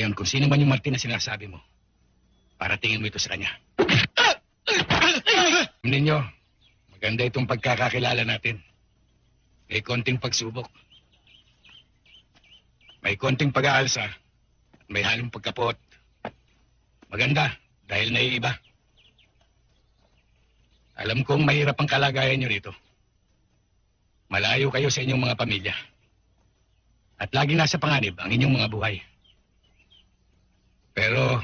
Ngayon, kung sino man yung Martin na sinasabi mo, para tingin mo ito sa kanya. Ninyo, maganda itong pagkakakilala natin. May konting pagsubok. May konting pag-aalsa. May halong pagkapot. Maganda, dahil naiiba. Alam kong mahirap ang kalagayan nyo rito. Malayo kayo sa inyong mga pamilya. At lagi nasa panganib ang inyong mga buhay. Pero,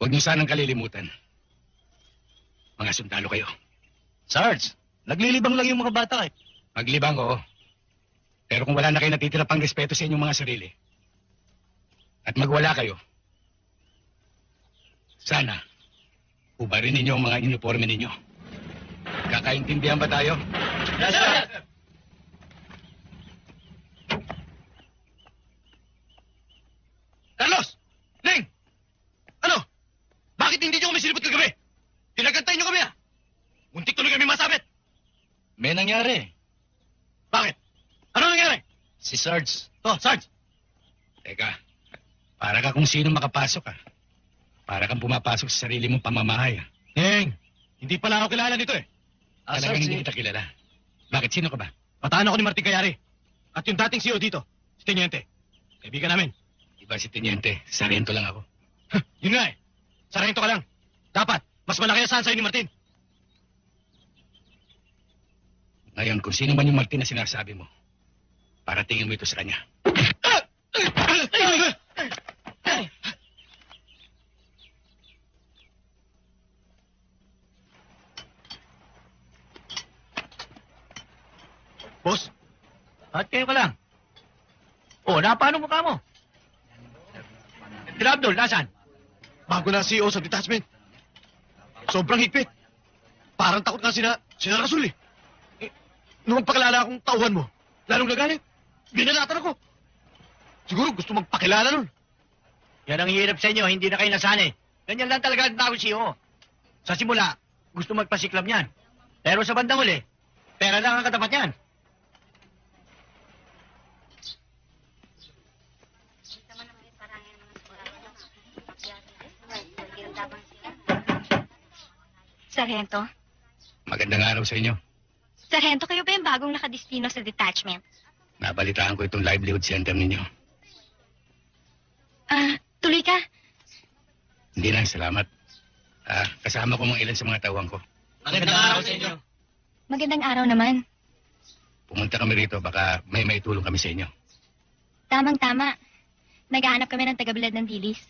huwag niyo sanang kalilimutan. Mga sundalo kayo. Sarge, naglilibang lang yung mga bata eh. Maglibang, oo. Pero kung wala na kayo natitira pang respeto sa inyong mga sarili, at magwala kayo, sana, ubarin ninyo ang mga uniforme ninyo. Kakaintindihan ba tayo? Yes, sir! Bakit hindi nyo kami sinipot kagabi? Pinagantay nyo kami ah! Muntik tuloy kami masabit! May nangyari. Bakit? Ano nangyari? Si Sarge. Oh, Sarge! Teka, para ka kung sino makapasok ah. Para kang pumapasok sa sarili mong pamamahay ah. Heng, hindi pala ako kilala nito eh. Ah, Talagang Sarge, hindi eh. kita kilala. Bakit sino ka ba? Pataan ako ni Martin Kayari. At yung dating CEO dito, si Teniente. Kaibigan namin. Iba si Teniente, sarento lang ako. Yun nga eh. Sarento ka lang. Dapat, mas malaki ang sa'yo ni Martin. Ngayon, kung sino man yung Martin na sinasabi mo, para tingin mo ito sa kanya. Boss, At kayo ka lang. Oh, napano mukha mo? Sila Abdul, nasan? Bago na CEO sa detachment. Sobrang higpit. Parang takot nga sina, sina Rasul eh. eh nung magpakilala akong tauhan mo, lalong nagalit. Binalatan ako. Siguro gusto magpakilala nun. Yan ang hirap sa inyo, hindi na kayo nasanay. Ganyan lang talaga ang tao siyo. Sa simula, gusto magpasiklam yan. Pero sa bandang huli, pera lang ang katapat yan. Sargento? Magandang araw sa inyo. Sargento, kayo ba yung bagong nakadistino sa detachment? Nabalitaan ko itong livelihood center ninyo. Ah, tuloy ka. Hindi na, salamat. Ah, kasama ko mga ilan sa mga tawang ko. Magandang araw sa inyo. Magandang araw naman. Pumunta kami rito, baka may maitulong kami sa inyo. Tamang-tama. Naghahanap kami ng tagabilad ng dilis.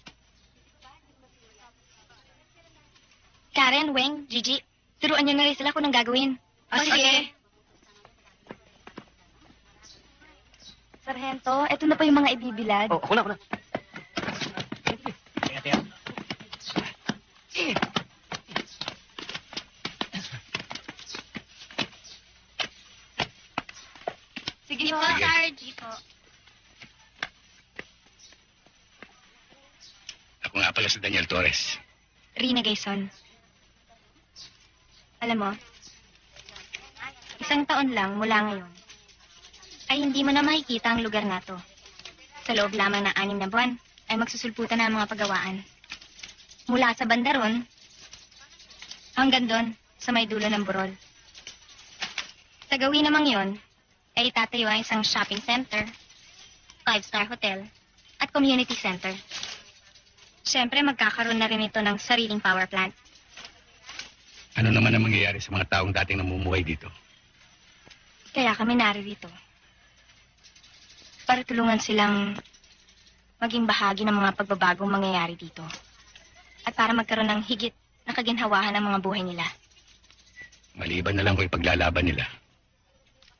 Karen, Weng, Gigi, turuan niyo na rin sila kung anong gagawin. Ah, sige. Sargento, eto na po yung mga ibibilad. Oh, ako na, ako na. Teka, teka. Sige po, Sige. Sarge. po. Ako nga pala si Daniel Torres. Rina Gaison. Alam mo, isang taon lang mula ngayon, ay hindi mo na makikita ang lugar na to. Sa loob lamang ng anim na buwan, ay magsusulputan na ang mga pagawaan. Mula sa bandaron, hanggang doon, sa may dulo ng burol. Sa gawin namang yon, ay itatayo ang isang shopping center, five-star hotel, at community center. Siyempre, magkakaroon na rin ito ng sariling power plant. Ano naman ang mangyayari sa mga taong dating namumuhay dito? Kaya kami naririto. Para tulungan silang maging bahagi ng mga pagbabagong mangyayari dito. At para magkaroon ng higit na kaginhawahan ng mga buhay nila. Maliban na lang ko ipaglalaban nila.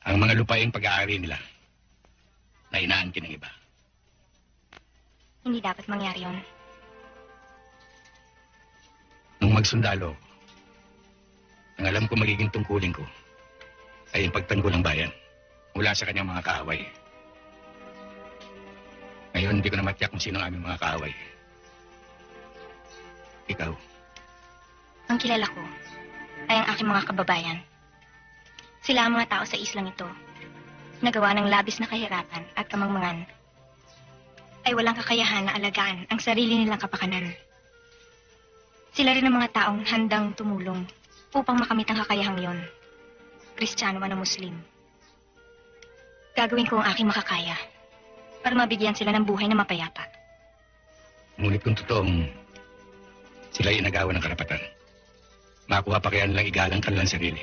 Ang mga lupaing pag-aari nila na inaangkin ng iba. Hindi dapat mangyari yon. Nung magsundalo, ako, ang alam ko magiging tungkulin ko ay ang pagtanggol ng bayan mula sa kanyang mga kaaway. Ngayon, hindi ko na matyak kung sino ang aming mga kaaway. Ikaw, Ang kilala ko ay ang aking mga kababayan. Sila ang mga tao sa islang ito. Nagawa ng labis na kahirapan at kamangmangan. ay walang kakayahan na alagaan ang sarili nilang kapakanan. Sila rin ang mga taong handang tumulong upang makamit ang kakayahang yon. Kristiyano man o Muslim. Gagawin ko ang aking makakaya para mabigyan sila ng buhay na mapayapa. Ngunit kung totoong sila ay nagawa ng karapatan, makuha pa kaya nilang igalang kanilang sarili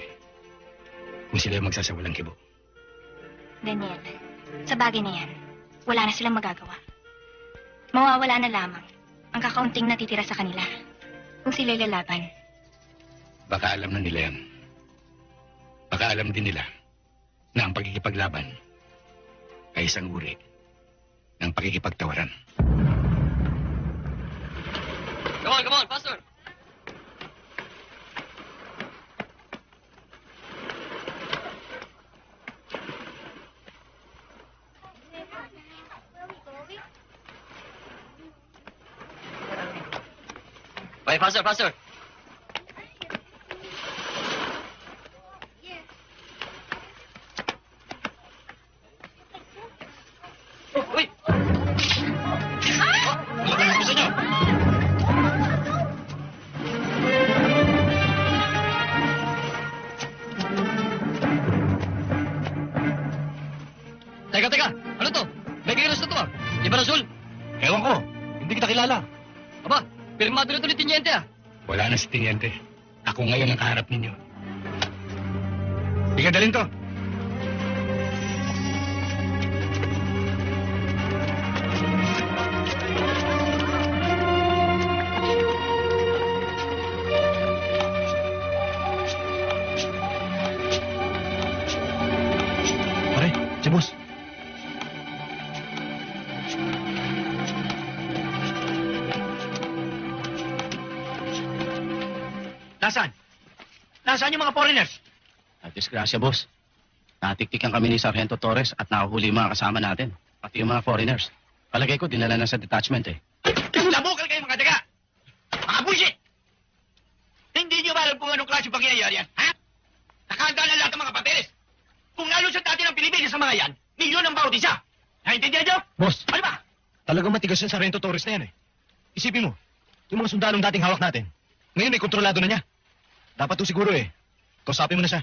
kung sila ay magsasawalang kibo. Daniel, sa bagay na yan, wala na silang magagawa. Mawawala na lamang ang kakaunting natitira sa kanila kung sila lalaban. Baka alam na nila yan. Baka alam din nila na ang pagkikipaglaban ay isang uri ng pagkikipagtawaran. Come on, come on, faster! Bye, faster, faster! Di ba Rasul? Ewan ko. Hindi kita kilala. Aba, pirmado na to ni Tinyente ah! Wala na si Tiniente. Ako ngayon ang kaharap ninyo. Sige, dalhin to. Pare, si boss. Nasaan yung mga foreigners? At disgrasya, boss. Natiktikan kami ni Sargento Torres at nakahuli yung mga kasama natin. Pati yung mga foreigners. Palagay ko, dinala na sa detachment eh. Labukal kayo mga daga! Mga bullshit! Hindi nyo ba alam kung anong klase pangyayari yan, ha? Nakahanda na lahat ng mga papeles. Kung nalusot natin ang Pilipinas sa mga yan, milyon ang bawat isa. Naintindihan nyo? Boss, Ano ba? talagang matigas yung Sargento Torres na yan eh. Isipin mo, yung mga sundalong dating hawak natin, ngayon ay kontrolado na niya. Dapat to siguro eh. Kausapin mo na siya.